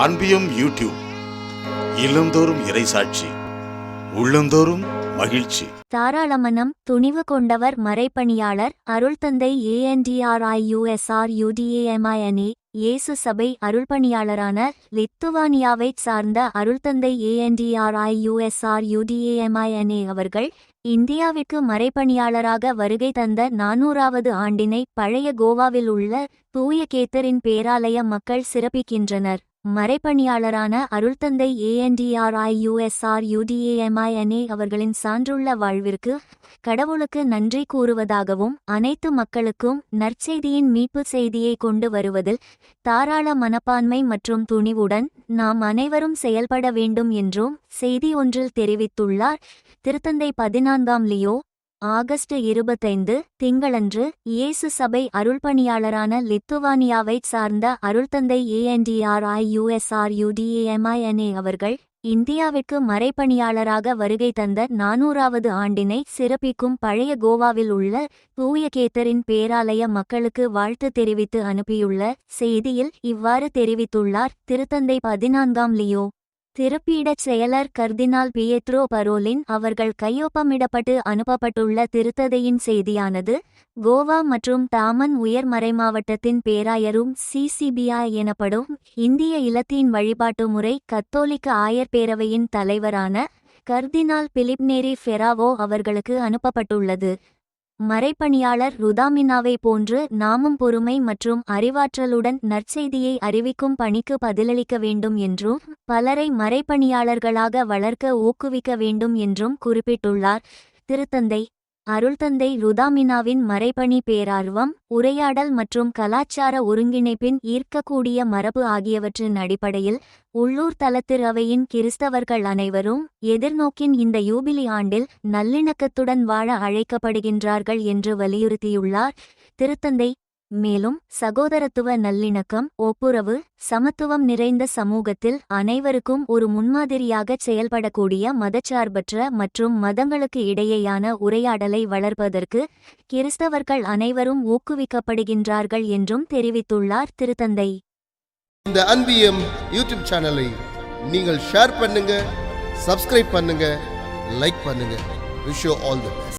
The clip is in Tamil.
அன்பியும் யூடியூப் இல்லந்தோறும் இறைசாட்சி உள்ளந்தோறும் மகிழ்ச்சி. தாராளமனம் துணிவு கொண்டவர் மறைப்பணியாளர் அருள்தந்தை ஏஎன்டிஆர்ஐயுஎஸ்ஆர் யுடிஏஎம்ஐஎன்ஏ இயேசு சபை அருள்பணியாளரான லித்துவானியாவைச் சார்ந்த அருள்தந்தை ஏஎன்டிஆர்ஐயுஎஸ்ஆர் யுடிஏஎம்ஐஎன்ஏ அவர்கள் இந்தியாவிற்கு மறைப்பணியாளராக வருகை தந்த நானூறாவது ஆண்டினை பழைய கோவாவில் உள்ள தூய கேத்தரின் பேராலய மக்கள் சிறப்பிக்கின்றனர். மறைப்பணியாளரான அருள்தந்தை ஏஎன்டிஆர்ஐயுஎஸ்ஆர் யுடிஏஎம்ஐஎன்ஏ அவர்களின் சான்றுள்ள வாழ்விற்கு கடவுளுக்கு நன்றி கூறுவதாகவும் அனைத்து மக்களுக்கும் நற்செய்தியின் மீட்பு செய்தியை கொண்டு வருவதில் தாராள மனப்பான்மை மற்றும் துணிவுடன் நாம் அனைவரும் செயல்பட வேண்டும் என்றும் செய்தி ஒன்றில் தெரிவித்துள்ளார். திருத்தந்தை பதினான்காம் லியோ ஆகஸ்ட் இருபத்தைந்து திங்களன்று இயேசு சபை அருள்பணியாளரான லித்துவானியாவைச் சார்ந்த அருள்தந்தை ஏஎன்டிஆர்ஐயுஎஸ்ஆர் யுடிஏஎம்ஐஎன்ஏ அவர்கள் இந்தியாவிற்கு மறைப்பணியாளராக வருகை தந்த நானூறாவது ஆண்டினை சிறப்பிக்கும் பழைய கோவாவில் உள்ள தூய கேத்தரின் பேராலய மக்களுக்கு வாழ்த்து தெரிவித்து அனுப்பியுள்ள செய்தியில் இவ்வாறு தெரிவித்துள்ளார். திருத்தந்தை பதினான்காம் லியோ திருப்பீடச் செயலர் கர்தினால் பியேத்ரோ பரோலின் அவர்கள் கையொப்பமிடப்பட்டு அனுப்பப்பட்டுள்ள திருத்ததையின் செய்தியானது கோவா மற்றும் தாமன் உயர் மறைமாவட்டத்தின் பேராயரும் சிசிபிஐ எனப்படும் இந்திய இலத்தீன் வழிபாட்டு முறை கத்தோலிக்க ஆயர் பேரவையின் தலைவரான கர்தினால் பிலிப்னேரி ஃபெராவோ அவர்களுக்கு அனுப்பப்பட்டுள்ளது. மறைப்பணியாளர் ருதாமினாவை போன்று நாமும் பொறுமை மற்றும் அறிவாற்றலுடன் நற்செய்தியை அறிவிக்கும் பணிக்கு பதிலளிக்க வேண்டும் என்றும் பலரை மறைப்பணியாளர்களாக வளர்க்க ஊக்குவிக்க வேண்டும் என்றும் குறிப்பிட்டுள்ளார். திருத்தந்தை அருள்தந்தை ருதாமினாவின் மறைபணி பேரார்வம் உரையாடல் மற்றும் கலாச்சார ஒருங்கிணைப்பின் ஈர்க்கக்கூடிய மரபு ஆகியவற்றின் அடிப்படையில் உள்ளூர் தலத்திறவையின் கிறிஸ்தவர்கள் அனைவரும் எதிர்நோக்கின் இந்த யூபிலி ஆண்டில் நல்லிணக்கத்துடன் வாழ அழைக்கப்படுகின்றார்கள் என்று வலியுறுத்தியுள்ளார். திருத்தந்தை மேலும் சகோதரத்துவ நல்லிணக்கம் ஒப்புரவு சமத்துவம் நிறைந்த சமூகத்தில் அனைவருக்கும் ஒரு முன்மாதிரியாகச் செயல்படக்கூடிய மதச்சார்பற்ற மற்றும் மதங்களுக்கு இடையேயான உரையாடலை வளர்ப்பதற்கு கிறிஸ்தவர்கள் அனைவரும் ஊக்குவிக்கப்படுகின்றார்கள் என்றும் தெரிவித்துள்ளார் திருத்தந்தை. இந்த அன்பியம் யூடியூப் சேனலை நீங்கள் ஷேர் பண்ணுங்க சப்ஸ்கிரைப் பண்ணுங்க லைக் பண்ணுங்க. Wish all the best